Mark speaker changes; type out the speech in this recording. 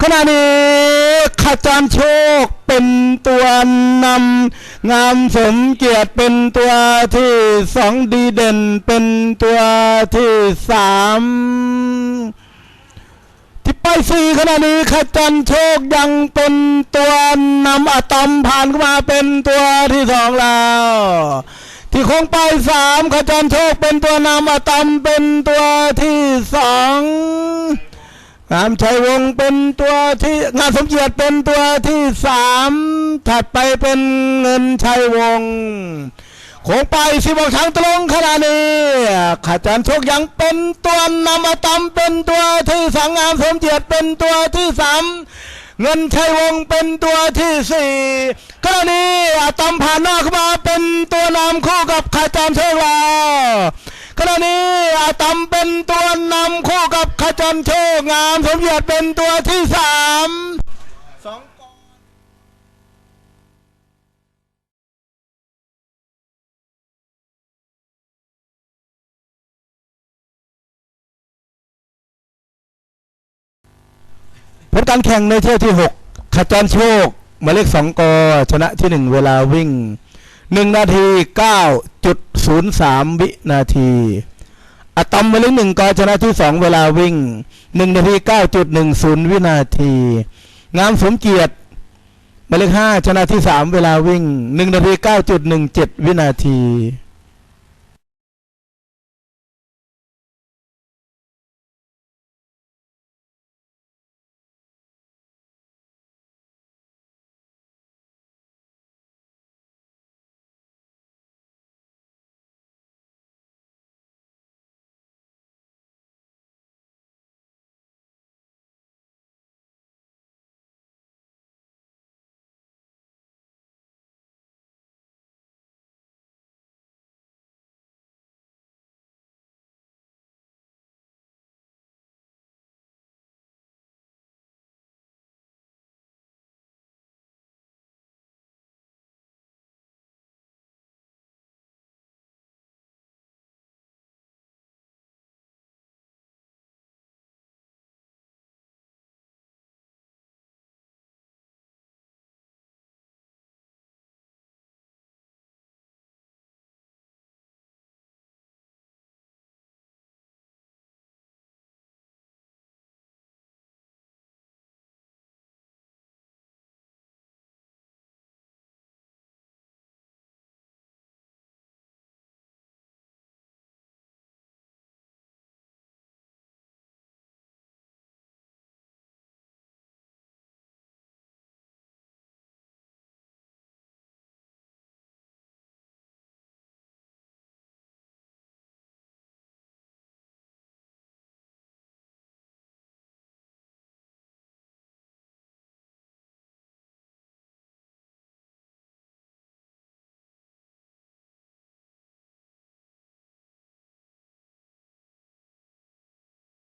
Speaker 1: ขณะนี้ขจรโชคเป็นตัวนำงามสมเกียรติเป็นตัวที่สองดีเด่นเป็นตัวที่สามที่ไปสี่ขณะนี้ขจรโชคยังเป็นตัวนำอะตอมผ่านเข้ามาเป็นตัวที่สองแล้ว่คงไปสามขจรโชคเป็นตัวนำอะตอมเป็นตัวที่สองงามชัยวงเป็นตัวที่งานสมเกียรติเป็นตัวที่สามถัดไปเป็นเงินชัยวงคงไปสิบอกทางตรงขณะนี้ขาจารย์โชคยังเป็นตัวนำมาตำเป็นตัวที่สองงามสมเกียรติเป็นตัวที่สาม เงินชัยวงศ์เป็นตัวที่สี่กรณีอาตอมผ่านนอกเข้ามาเป็นตัวนำคู่กับขาจารย์โชคแล้วขณะนี้อาตอมเป็นตัวนำคู่กับขจรโชคงามสมเกียรติเป็นตัวที่สาม ผลการแข่งในเที่ยวที่ 6ขจรโชคหมายเลขสองกชนะที่ 1 เวลาวิ่ง 1 นาที 9.03 วินาทีอะตอมหมายเลขหนึ่งกชนะที่ 2 เวลาวิ่ง 1 นาที 9.10 วินาที งามสมเกียรติหมายเลข5ชนะที่ 3 เวลาวิ่ง 1 นาที 9.17 วินาที